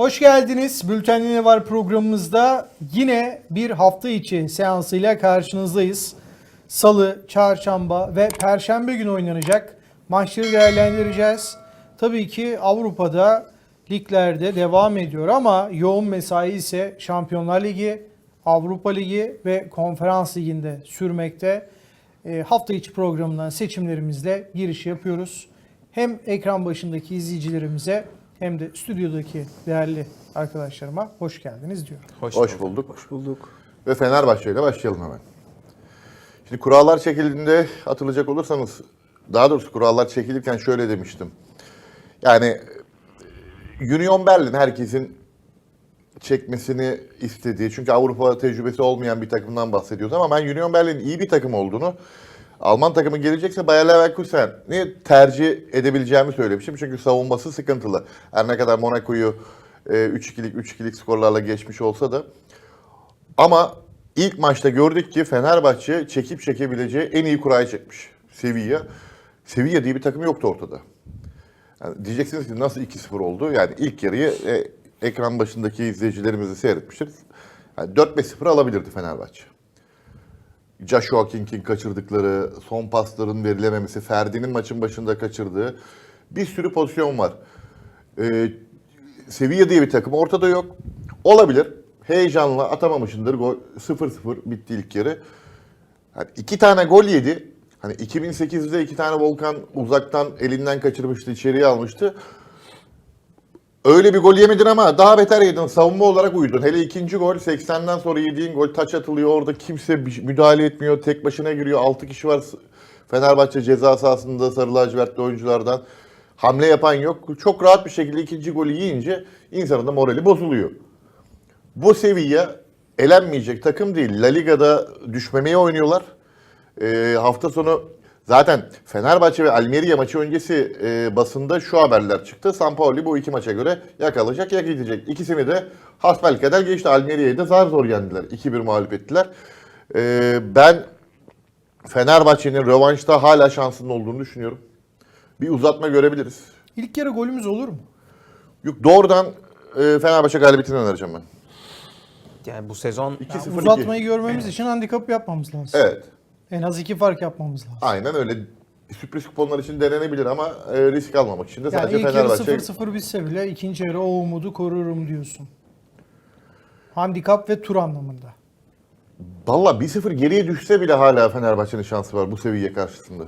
Hoş geldiniz. Bültenli Ne Var programımızda yine bir hafta içi seansıyla karşınızdayız. Salı, çarşamba ve perşembe günü oynanacak maçları değerlendireceğiz. Tabii ki Avrupa'da liglerde devam ediyor ama yoğun mesai ise Şampiyonlar Ligi, Avrupa Ligi ve Konferans Ligi'nde sürmekte. E, hafta içi programından seçimlerimizle giriş yapıyoruz. Hem ekran başındaki izleyicilerimize hem de stüdyodaki değerli arkadaşlarıma hoş geldiniz diyorum. Hoş, Hoş bulduk. Hoş bulduk. Ve Fenerbahçe ile başlayalım hemen. Şimdi kurallar çekildiğinde hatırlayacak olursanız, daha doğrusu kurallar çekilirken şöyle demiştim. Yani Union Berlin herkesin çekmesini istediği, çünkü Avrupa tecrübesi olmayan bir takımdan bahsediyoruz ama ben Union Berlin'in iyi bir takım olduğunu, Alman takımı gelecekse Bayer Leverkusen'i tercih edebileceğimi söylemiştim. Çünkü savunması sıkıntılı. Her ne kadar Monaco'yu e, 3-2'lik 3-2'lik skorlarla geçmiş olsa da ama ilk maçta gördük ki Fenerbahçe çekip çekebileceği en iyi kurayı çekmiş. Sevilla. Sevilla diye bir takım yoktu ortada. Yani diyeceksiniz ki nasıl 2-0 oldu? Yani ilk yarıyı e, ekran başındaki izleyicilerimizi seyretmiştir. Yani 4-5-0 alabilirdi Fenerbahçe. Joshua King'in kaçırdıkları, son pasların verilememesi, Ferdi'nin maçın başında kaçırdığı bir sürü pozisyon var. Ee, Sevilla diye bir takım ortada yok. Olabilir. Heyecanla atamamışındır. Gol 0-0 bitti ilk yarı. Hani iki tane gol yedi. Hani 2008'de iki tane Volkan uzaktan elinden kaçırmıştı, içeriye almıştı. Öyle bir gol yemedin ama daha beter yedin. Savunma olarak uyudun. Hele ikinci gol 80'den sonra yediğin gol taç atılıyor. Orada kimse bir- müdahale etmiyor. Tek başına giriyor. 6 kişi var Fenerbahçe ceza sahasında sarı lacivertli oyunculardan. Hamle yapan yok. Çok rahat bir şekilde ikinci golü yiyince insanın da morali bozuluyor. Bu Sevilla elenmeyecek takım değil. La Liga'da düşmemeye oynuyorlar. Ee, hafta sonu zaten Fenerbahçe ve Almeria maçı öncesi e, basında şu haberler çıktı. Sampaoli bu iki maça göre ya kalacak ya gidecek. İkisini de hasbelkader geçti. Almeria'yı da zar zor yendiler. 2-1 mağlup ettiler. Ee, ben Fenerbahçe'nin rövanşta hala şansının olduğunu düşünüyorum. Bir uzatma görebiliriz. İlk yarı golümüz olur mu? Yok doğrudan e, Fenerbahçe galibiyetini önereceğim ben. Yani bu sezon 2-0-2. Uzatmayı görmemiz için handikap yapmamız lazım. Evet. En az iki fark yapmamız lazım. Aynen öyle. Sürpriz kuponlar için denenebilir ama e, risk almamak için de Yani sadece ilk yarı Fenerbahçe 0-0 bitse bile ikinci yarı o umudu korurum diyorsun. Handikap ve tur anlamında. Valla 1-0 geriye düşse bile hala Fenerbahçe'nin şansı var bu seviye karşısında.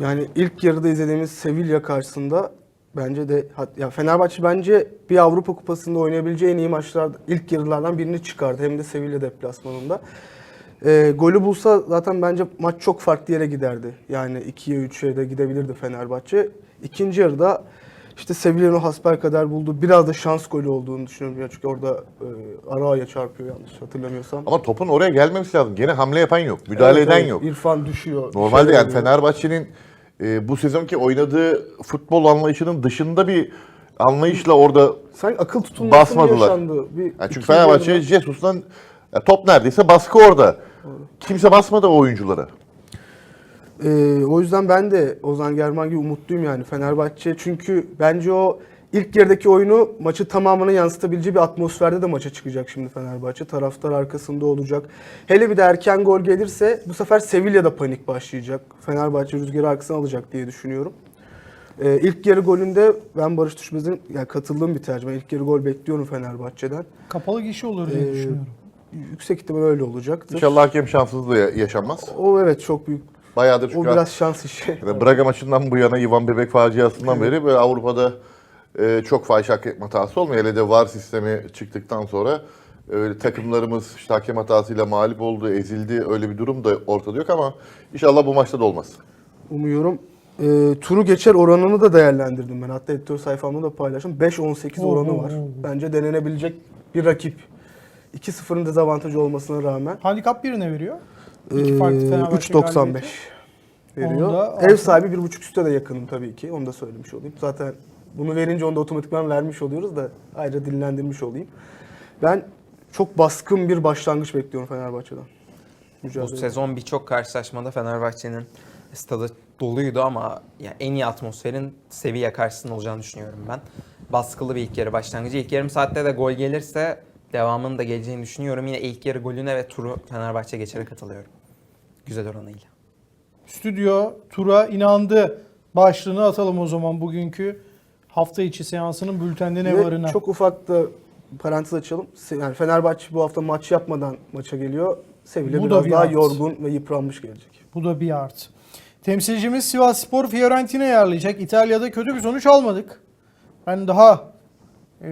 Yani ilk yarıda izlediğimiz Sevilla karşısında bence de ya Fenerbahçe bence bir Avrupa Kupası'nda oynayabileceği en iyi maçlar ilk yarılardan birini çıkardı hem de Sevilla deplasmanında. Ee, golü bulsa zaten bence maç çok farklı yere giderdi. Yani 2'ye 3'e de gidebilirdi Fenerbahçe. İkinci yarıda işte Sevilla'nın o hasbelkader bulduğu biraz da şans golü olduğunu düşünüyorum. Çünkü orada e, Arao'ya çarpıyor yanlış hatırlamıyorsam. Ama topun oraya gelmemesi lazım. Gene hamle yapan yok. Müdahale Evet, eden evet. yok. İrfan düşüyor. Normalde yani. Fenerbahçe'nin e, bu sezonki oynadığı futbol anlayışının dışında bir anlayışla orada Sanki akıl tutulması yaşandı? Bir, yani çünkü Fenerbahçe Jesus'tan top neredeyse baskı orada. Kimse basmadı o oyunculara. Ee, o yüzden ben de Ozan German gibi umutluyum yani Fenerbahçe. Çünkü bence o ilk yarıdaki oyunu maçı tamamını yansıtabileceği bir atmosferde de maça çıkacak şimdi Fenerbahçe. Taraftar arkasında olacak. Hele bir de erken gol gelirse bu sefer Sevilla'da panik başlayacak. Fenerbahçe rüzgarı arkasına alacak diye düşünüyorum. Ee, ilk yarı golünde ben Barış Düşmez'in yani katıldığım bir tercüme. İlk yarı gol bekliyorum Fenerbahçe'den. Kapalı gişe olur diye Ee, düşünüyorum. Yüksek ihtimal öyle olacaktır. İnşallah hakem şanssızlığı ya- yaşanmaz. O evet çok büyük. Bayağıdır O çünkü biraz şans işi. Yani Braga maçından bu yana Ivan Bebek faciasından beri böyle Avrupa'da e, çok fahiş hakem hatası olmuyor. Hele de VAR sistemi çıktıktan sonra öyle takımlarımız işte hakem hatasıyla mağlup oldu, ezildi. Öyle bir durum da ortada yok ama inşallah bu maçta da olmaz. Umuyorum. Ee, turu geçer oranını da değerlendirdim ben. Hatta editör sayfamda da paylaştım. 5-18 Oo, oranı var. Bence denenebilecek bir rakip. 2-0'ın dezavantajı olmasına rağmen. Handikap birine veriyor. Ee, İki farklı Fenerbahçe 3.95 galibiyeti. veriyor. Onda Ev sahibi 1.5 üste de yakınım tabii ki. Onu da söylemiş olayım. Zaten bunu verince onu da otomatikman vermiş oluyoruz da ayrıca dillendirmiş olayım. Ben çok baskın bir başlangıç bekliyorum Fenerbahçe'den. bu Mücadele. sezon birçok karşılaşmada Fenerbahçe'nin stadı doluydu ama yani en iyi atmosferin Sevilla karşısında olacağını düşünüyorum ben. baskılı bir ilk yarı başlangıcı. İlk yarım saatte de gol gelirse devamının da geleceğini düşünüyorum. Yine ilk yarı golüne ve turu Fenerbahçe geçerek katılıyorum. Güzel oranıyla. Stüdyo tura inandı. Başlığını atalım o zaman bugünkü hafta içi seansının bültende ne Ve varına. Çok ufak da parantez açalım. Yani Fenerbahçe bu hafta maç yapmadan maça geliyor. Sevilla Bu da biraz bir daha artı. yorgun ve yıpranmış gelecek. Bu da bir art. Temsilcimiz Sivas Spor Fiorentina'yı ağırlayacak. İtalya'da kötü bir sonuç almadık. Ben daha e,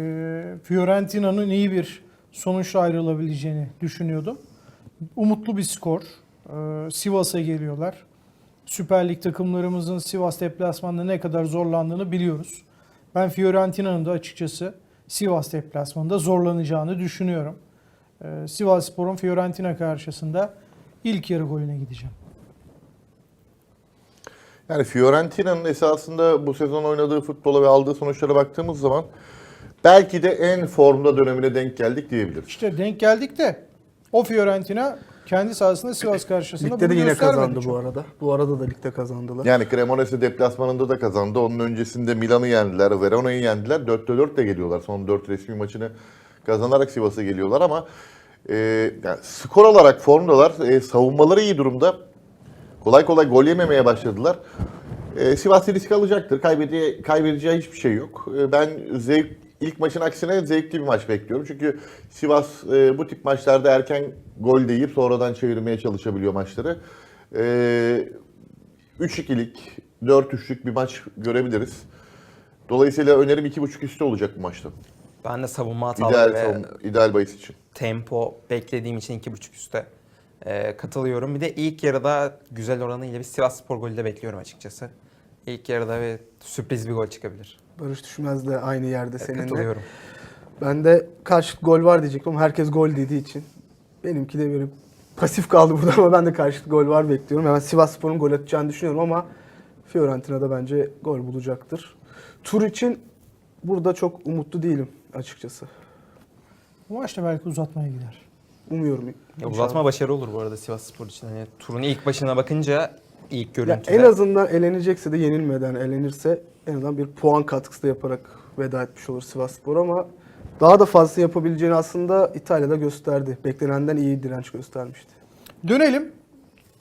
Fiorentina'nın iyi bir sonuçla ayrılabileceğini düşünüyordum. Umutlu bir skor. E, Sivas'a geliyorlar. Süper Lig takımlarımızın Sivas deplasmanında ne kadar zorlandığını biliyoruz. Ben Fiorentina'nın da açıkçası Sivas deplasmanında zorlanacağını düşünüyorum. E, Sivas Spor'un Fiorentina karşısında ilk yarı golüne gideceğim. Yani Fiorentina'nın esasında bu sezon oynadığı futbola ve aldığı sonuçlara baktığımız zaman belki de en formda dönemine denk geldik diyebiliriz. İşte denk geldik de o Fiorentina kendi sahasında Sivas karşısında Ligde de bunu yine göstermedi kazandı çok. bu arada. Bu arada da ligde kazandılar. Yani Cremonese deplasmanında da kazandı. Onun öncesinde Milan'ı yendiler, Verona'yı yendiler. 4'te 4 de geliyorlar. Son 4 resmi maçını kazanarak Sivas'a geliyorlar ama e, yani skor olarak formdalar. E, savunmaları iyi durumda. Kolay kolay gol yememeye başladılar. E, Sivas risk alacaktır. Kaybedeceği, kaybedeceği hiçbir şey yok. E, ben zevk, ilk maçın aksine zevkli bir maç bekliyorum. Çünkü Sivas e, bu tip maçlarda erken gol de yiyip sonradan çevirmeye çalışabiliyor maçları. E, 3-2'lik, 4-3'lük bir maç görebiliriz. Dolayısıyla önerim 2.5 üstü olacak bu maçta. Ben de savunma İdeal, hataları ve savun- ideal bahis için. tempo beklediğim için 2.5 üste e, katılıyorum. Bir de ilk yarıda güzel oranıyla bir Sivas Spor golü de bekliyorum açıkçası. İlk yarıda bir sürpriz bir gol çıkabilir. Barış Düşmez de aynı yerde E, seninle. Katılıyorum. Ben de karşılık gol var diyecektim ama herkes gol dediği için. Benimki de böyle pasif kaldı burada ama ben de karşılık gol var bekliyorum. Hemen Sivas Spor'un gol atacağını düşünüyorum ama Fiorentina'da bence gol bulacaktır. Tur için burada çok umutlu değilim açıkçası. Bu maç da belki uzatmaya gider. Umuyorum. Ya uzatma başarı olur bu arada Sivas Spor için. Hani turun ilk başına bakınca ilk Ya görüntüde. en azından elenecekse de yenilmeden elenirse en azından bir puan katkısı da yaparak veda etmiş olur Sivas Spor ama daha da fazla yapabileceğini aslında İtalya'da gösterdi. Beklenenden iyi direnç göstermişti. Dönelim.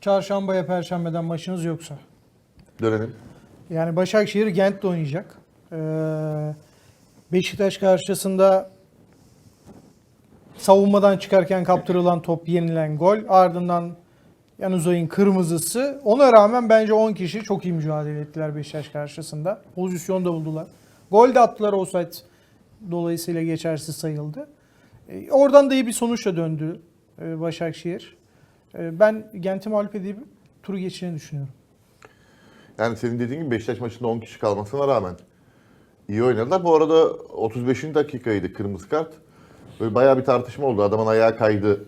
Çarşambaya, perşembeden maçınız yoksa. Dönelim. Yani Başakşehir Gent'te oynayacak. Ee, Beşiktaş karşısında savunmadan çıkarken kaptırılan top yenilen gol. Ardından Yanuzay'ın kırmızısı. Ona rağmen bence 10 kişi çok iyi mücadele ettiler Beşiktaş karşısında. Pozisyon da buldular. Gol de attılar offside dolayısıyla geçersiz sayıldı. Ee, oradan da iyi bir sonuçla döndü e, Başakşehir. Ee, ben Gent'i mağlup edip turu geçeceğini düşünüyorum. Yani senin dediğin gibi Beşiktaş maçında 10 kişi kalmasına rağmen iyi oynadılar. Bu arada 35. dakikaydı kırmızı kart. Böyle bayağı bir tartışma oldu. Adamın ayağı kaydı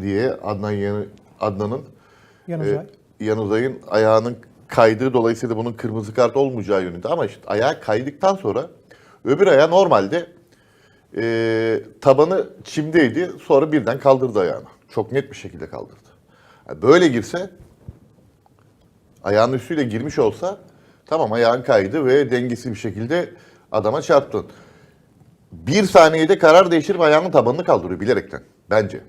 diye Adnan Yan- Adnan'ın Yanuzay. e, Yanuzay'ın ayağının kaydığı dolayısıyla bunun kırmızı kart olmayacağı yönünde. Ama işte ayağı kaydıktan sonra öbür ayağı normalde e, tabanı çimdeydi. Sonra birden kaldırdı ayağını. Çok net bir şekilde kaldırdı. Yani böyle girse ayağının üstüyle girmiş olsa tamam ayağın kaydı ve dengesiz bir şekilde adama çarptın. Bir saniyede karar değiştirip ayağının tabanını kaldırıyor bilerekten bence.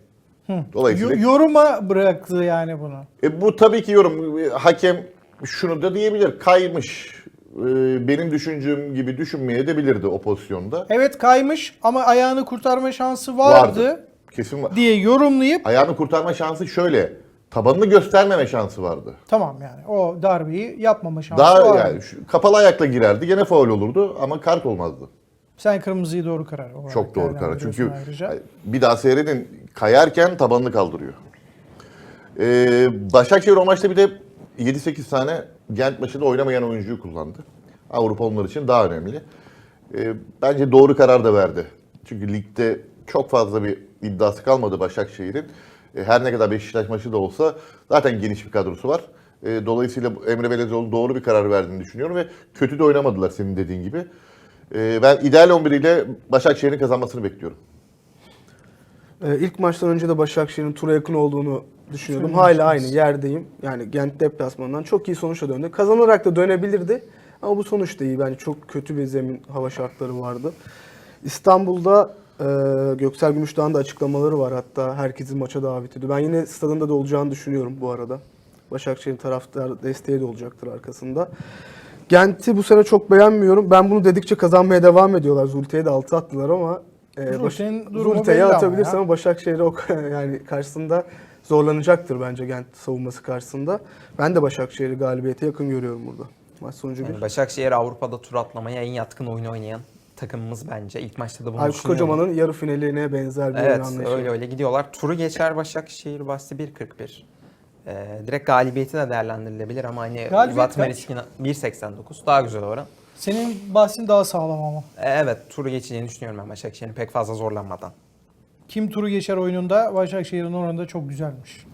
Dolayısıyla Yo- yoruma bıraktı yani bunu. e, bu tabii ki yorum. E, Hakem şunu da diyebilir. Kaymış. E, benim düşündüğüm gibi düşünmeye de bilirdi o pozisyonda. Evet kaymış ama ayağını kurtarma şansı vardı, Kesin var. diye yorumlayıp Ayağını kurtarma şansı şöyle. Tabanını göstermeme şansı vardı. tamam yani o darbeyi yapmama şansı Daha vardı. yani şu- kapalı ayakla girerdi. Gene faul olurdu ama kart olmazdı. Sen kırmızıyı doğru karar olarak Çok doğru karar. Çünkü ayrıca. bir daha seyredin kayarken tabanını kaldırıyor. Ee, Başakşehir o maçta bir de 7-8 tane Gent maçında oynamayan oyuncuyu kullandı. Avrupa onlar için daha önemli. Ee, bence doğru karar da verdi. Çünkü ligde çok fazla bir iddiası kalmadı Başakşehir'in. Ee, her ne kadar Beşiktaş maçı da olsa zaten geniş bir kadrosu var. Ee, dolayısıyla Emre Belezoğlu doğru bir karar verdiğini düşünüyorum ve kötü de oynamadılar senin dediğin gibi. Ee, ben ideal 11 ile Başakşehir'in kazanmasını bekliyorum. Ee, ilk maçtan önce de Başakşehir'in tura yakın olduğunu düşünüyordum. Hala aynı yerdeyim. Yani Gent deplasmanından çok iyi sonuçla döndü. Kazanarak da dönebilirdi. Ama bu sonuçta iyi. Bence çok kötü bir zemin hava şartları vardı. İstanbul'da e, Göksel Gümüşdağ'ın da açıklamaları var. Hatta herkesin maça davet ediyor. Ben yine stadında da olacağını düşünüyorum bu arada. Başakşehir'in taraftar desteği de olacaktır arkasında. Gent'i bu sene çok beğenmiyorum. Ben bunu dedikçe kazanmaya devam ediyorlar. Zulte'ye de 6 attılar ama e, baş- Zulte'ye atabilirse ya. ama Başakşehir'e o yani karşısında zorlanacaktır bence Gent savunması karşısında. Ben de Başakşehir'i galibiyete yakın görüyorum burada. Maç sonucu Yani bir. Başakşehir Avrupa'da tur atlamaya en yatkın oyun oynayan takımımız bence. İlk maçta da bunu Aykut. Kocaman'ın yarı finaline benzer bir oyun Evet anlayışı. öyle öyle gidiyorlar. Turu geçer Başakşehir bahsi 1.41. Ee, direkt galibiyeti de değerlendirilebilir ama hani Galibiyet uzatma kaç? riskine 1.89 daha güzel oran. Senin bahsin daha sağlam ama. Ee, evet turu geçeceğini düşünüyorum ben Başakşehir'in pek fazla zorlanmadan. Kim turu geçer oyununda Başakşehir'in oranı da çok güzelmiş.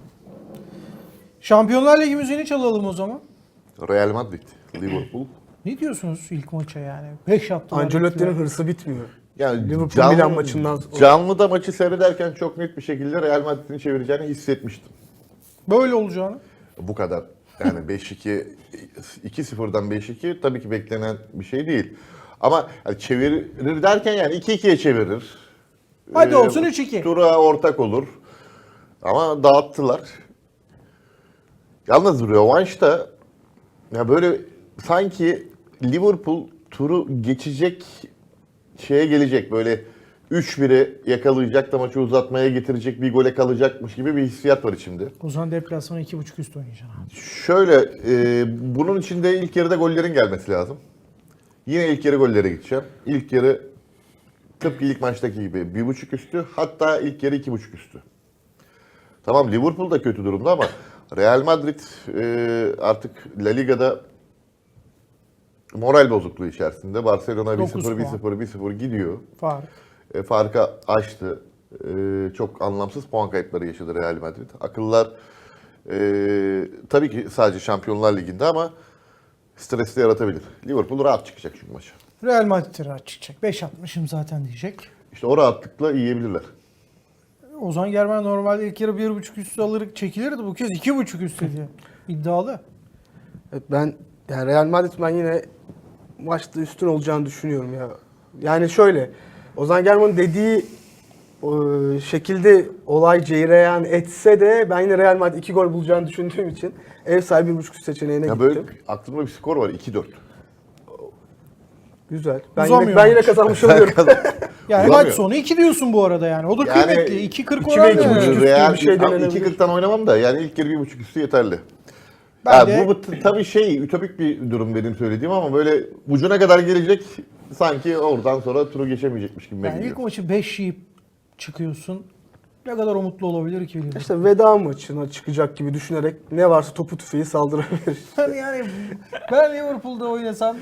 Şampiyonlar Ligi müziğini çalalım o zaman. Real Madrid, Liverpool. Ne diyorsunuz ilk maça yani? 5 yaptılar. Ancelotti'nin bittiler. hırsı bitmiyor. Yani Liverpool Milan maçından sonra- Canlı da maçı seyrederken çok net bir şekilde Real Madrid'in çevireceğini hissetmiştim. Böyle olacağını. Bu kadar. Yani 5-2, 2-0'dan 5-2 tabii ki beklenen bir şey değil. Ama yani çevirir derken yani 2-2'ye çevirir. Hadi Ee, olsun 3-2. Tura ortak olur. Ama dağıttılar. Yalnız rövanşta ya böyle sanki Liverpool turu geçecek şeye gelecek. Böyle 3-1'e yakalayacak da maçı uzatmaya getirecek bir gole kalacakmış gibi bir hissiyat var içimde. O zaman deplasmana 2.5 üst oynayacaksın abi. Şöyle, e, bunun içinde ilk yarıda gollerin gelmesi lazım. Yine ilk yarı gollere gideceğim. İlk yarı tıpkı ilk maçtaki gibi bir buçuk üstü, hatta ilk yarı iki buçuk üstü. Tamam Liverpool da kötü durumda ama Real Madrid e, artık La Liga'da moral bozukluğu içerisinde. Barcelona Dokuz 1-0, puan. 1-0, 1-0 gidiyor. Fark. E, farkı açtı. E, çok anlamsız puan kayıpları yaşadı Real Madrid. Akıllar e, tabii ki sadece Şampiyonlar Ligi'nde ama stres de yaratabilir. Liverpool rahat çıkacak çünkü maça. Real Madrid rahat çıkacak. 5 atmışım zaten diyecek. İşte o rahatlıkla yiyebilirler. Ozan Germen normalde ilk yarı 1.5 üstü alır çekilirdi. Bu kez 2.5 üst dedi. İddialı. Evet, ben yani Real Madrid ben yine maçta üstün olacağını düşünüyorum ya. Yani şöyle Ozan German'ın dediği o, şekilde olay cereyan etse de ben yine Real Madrid 2 gol bulacağını düşündüğüm için ev sahibi 1.5 üst seçeneğine Ya gittim. böyle aklımda bir skor var 2-4. Güzel. Ben yine, ben yine kazanmış oluyorum. Yani maç sonu 2 diyorsun bu arada yani. O da Yani kıymetli. 2.40 iki ve oran iki yani. üstü Real bir şey denenebilir. 2.40'tan oynamam da yani ilk yarı 1.5 üstü yeterli. Ben Ya de- Bu, bu tabii şey ütopik bir durum benim söylediğim ama böyle ucuna kadar gelecek sanki oradan sonra turu geçemeyecekmiş gibi Yani geliyor. ilk maçı 5 yiyip çıkıyorsun. Ne kadar umutlu olabilir ki Liverpool? işte veda maçına çıkacak gibi düşünerek ne varsa topu tüfeği saldırabilir. Yani, yani ben Liverpool'da oynasam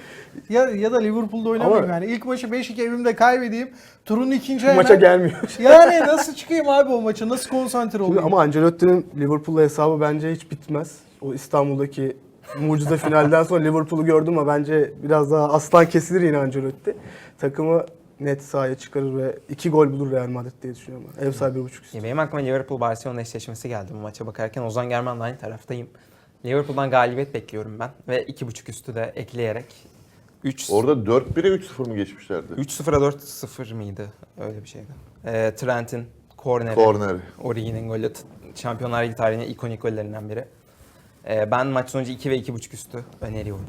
ya ya da Liverpool'da oynamayayım Ama- yani. İlk maçı 5-2 evimde kaybedeyim. Turun ikinci hemen. Maça gelmiyor. Yani nasıl çıkayım abi o maça? Nasıl konsantre Şimdi olayım? ama Ancelotti'nin Liverpool'la hesabı bence hiç bitmez. O İstanbul'daki mucize finalden sonra Liverpool'u gördüm ama bence biraz daha aslan kesilir yine Ancelotti. Takımı net sahaya çıkarır ve iki gol bulur Real Madrid diye düşünüyorum. ben. Ev sahibi bir buçuk üstü. Benim aklıma Liverpool Barcelona eşleşmesi geldi bu maça bakarken. Ozan Germen'le aynı taraftayım. Liverpool'dan galibiyet bekliyorum ben ve 2.5 üstü de ekleyerek 3 Orada 4-1'e 3-0 mı geçmişlerdi? 3-0'a 4-0 mıydı? Öyle bir şeydi. Ee, Trent'in korneri. Korneri. Origi'nin golü Şampiyonlar Ligi tarihinin ikonik gollerinden biri. Ee, ben maç sonucu 2 ve 2.5 üstü öneriyorum.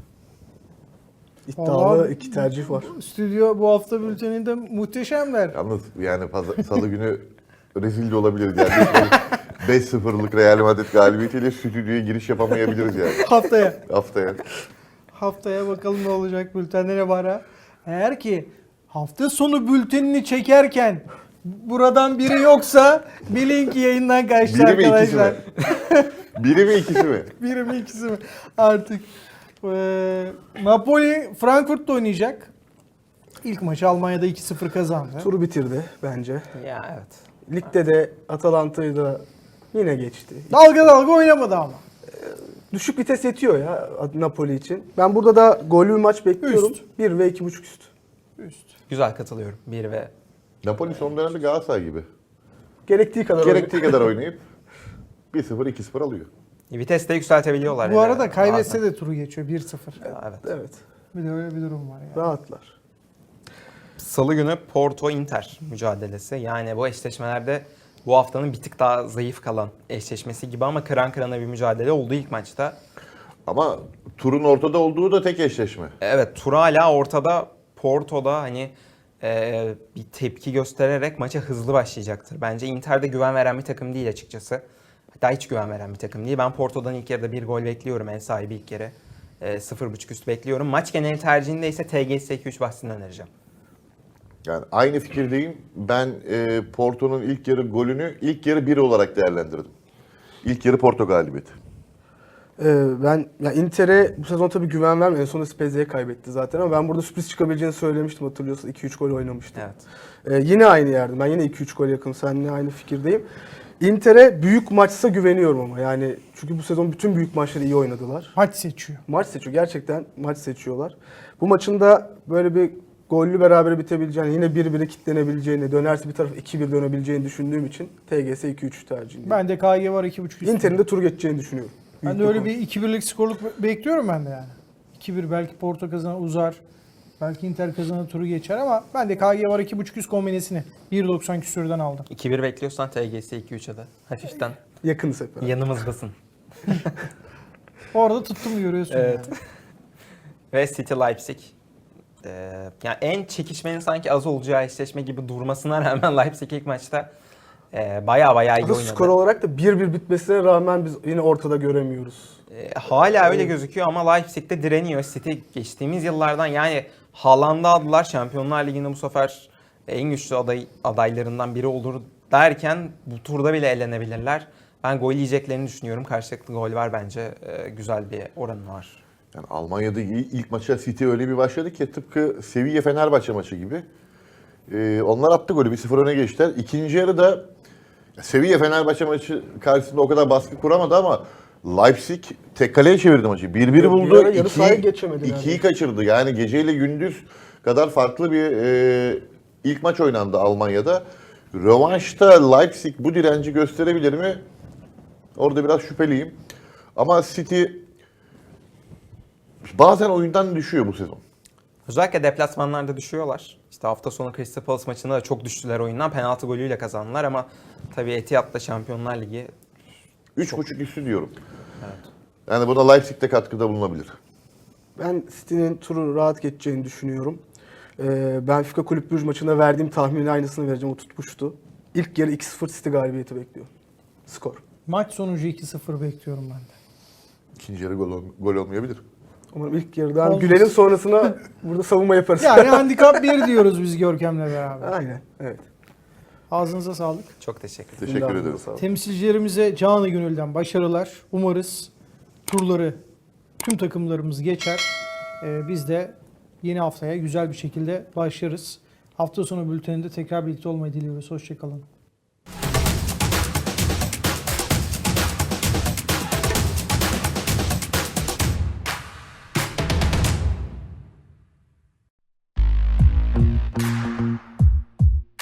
İddialı Vallahi- iki tercih var. Stüdyo bu hafta bülteninde muhteşemler. Yalnız yani pazar, salı günü rezil de olabiliriz yani. 5-0'lık Real Madrid galibiyetiyle stüdyoya giriş yapamayabiliriz yani Haftaya. haftaya. Haftaya bakalım ne olacak bültende ne var ha. Eğer ki hafta sonu bültenini çekerken buradan biri yoksa bilin ki yayından kaçtı Biri mi ikisi mi? arkadaşlar. Biri mi ikisi mi? Biri mi ikisi mi? Artık. Ee, Napoli Frankfurt'ta oynayacak. İlk maçı Almanya'da 2-0 kazandı. Turu bitirdi bence. Ya evet. Ligde de Atalanta'yı da yine geçti. Dalga dalga oynamadı ama. Düşük vites yetiyor ya Napoli için. Ben burada da gollü bir maç bekliyorum. Üst. 1 ve 2.5 üst. Üst. Güzel katılıyorum. 1 ve Napoli son dönemde Galatasaray gibi. Gerektiği kadar Gerektiği kadar oynayıp 1-0 2-0 alıyor. vites de yükseltebiliyorlar. Bu yani arada kaybetse de turu geçiyor 1-0. Ya, evet. Evet. Bir de öyle bir durum var yani. Rahatlar. Salı günü Porto Inter mücadelesi. Yani bu eşleşmelerde bu haftanın bir tık daha zayıf kalan eşleşmesi gibi ama kıran kırana bir mücadele oldu ilk maçta. Ama turun ortada olduğu da tek eşleşme. Evet tur hala ortada. Porto'da hani e, bir tepki göstererek maça hızlı başlayacaktır. Bence Inter'de güven veren bir takım değil açıkçası. Hatta hiç güven veren bir takım değil. Ben Porto'dan ilk yarıda bir gol bekliyorum en sahibi ilk yarı. E, 0.5 üst bekliyorum. Maç genel tercihinde ise TGS 2-3 bahsini önereceğim. Yani aynı fikirdeyim. Ben e, Porto'nun ilk yarı golünü ilk yarı 1 olarak değerlendirdim. İlk yarı Porto galibiyeti. Ee, ben ya Inter'e bu sezon tabii güven vermiyor. En sonunda Spezia'ya kaybetti zaten ama ben burada sürpriz çıkabileceğini söylemiştim hatırlıyorsun. 2-3 gol oynamıştı. Evet. Ee, yine aynı yerde. Ben yine 2-3 gol yakın. Seninle aynı fikirdeyim. Inter'e büyük maçsa güveniyorum ama. Yani çünkü bu sezon bütün büyük maçları iyi oynadılar. Maç seçiyor. Maç seçiyor. Gerçekten maç seçiyorlar. Bu maçın da böyle bir gollü beraber bitebileceğini, yine 1-1'e kitlenebileceğini, dönerse bir taraf 2-1 dönebileceğini düşündüğüm için TGS 2-3 tercihindeyim. Ben de KG var 2.5 üstü. Inter'in de tur geçeceğini düşünüyorum. Ben de öyle bir 2-1'lik skorluk be- bekliyorum ben de yani. 2-1 belki Porto kazanır uzar. Belki Inter kazanır turu geçer ama ben de KG var 2.5 üst kombinesini 1.90 küsürden aldım. 2-1 bekliyorsan TGS 2-3'e de hafiften Yakın sefer. yanımızdasın. Orada tuttum görüyorsun Evet. yani. Ve City Leipzig. Ee, yani en çekişmenin sanki az olacağı eşleşme gibi durmasına rağmen Leipzig ilk maçta e, baya baya iyi Aslında oynadı. skor olarak da 1-1 bitmesine rağmen biz yine ortada göremiyoruz. E, hala öyle gözüküyor ama Leipzig de direniyor. City geçtiğimiz yıllardan yani Haaland'ı aldılar. Şampiyonlar Ligi'nde bu sefer en güçlü aday, adaylarından biri olur derken bu turda bile elenebilirler. Ben gol yiyeceklerini düşünüyorum. Karşılıklı gol var bence. E, güzel bir oranı var. Yani Almanya'da ilk maça City öyle bir başladı ki tıpkı Sevilla Fenerbahçe maçı gibi. Ee, onlar attı golü 1-0 öne geçtiler. İkinci yarıda Sevilla Fenerbahçe maçı karşısında o kadar baskı kuramadı ama Leipzig tek kaleye çevirdi maçı. 1-1 Bir buldu. yarı sahaya 2'yi geçemedi 2'yi neredeyse. kaçırdı. Yani geceyle gündüz kadar farklı bir e, ilk maç oynandı Almanya'da. Rövanşta Leipzig bu direnci gösterebilir mi? Orada biraz şüpheliyim. Ama City bazen oyundan düşüyor bu sezon. Özellikle deplasmanlarda düşüyorlar. İşte hafta sonu Crystal Palace maçında da çok düştüler oyundan. Penaltı golüyle kazandılar ama tabii Etihad'da Şampiyonlar Ligi 3.5 üstü diyorum. Yani buna Leipzig de katkıda bulunabilir. Ben City'nin turu rahat geçeceğini düşünüyorum. Ee, Benfica Kulüp Brugge maçında verdiğim tahminin aynısını vereceğim. O tutmuştu. İlk yarı 2-0 City galibiyeti bekliyor. Skor. Maç sonucu 2-0 bekliyorum ben de. İkinci yarı gol, ol- gol olmayabilir. Umarım ilk yarıdan Olmaz. Güler'in sonrasına burada savunma yaparız. Yani handikap 1 diyoruz biz Görkem'le beraber. Aynen. Evet. Ağzınıza sağlık. çok teşekkür ederim. Teşekkür ederim. Temsilcilerimize canı gönülden başarılar. Umarız turları tüm takımlarımız geçer. Ee, biz de yeni haftaya güzel bir şekilde başlarız. Hafta sonu bülteninde tekrar birlikte olmayı diliyoruz. Hoşçakalın.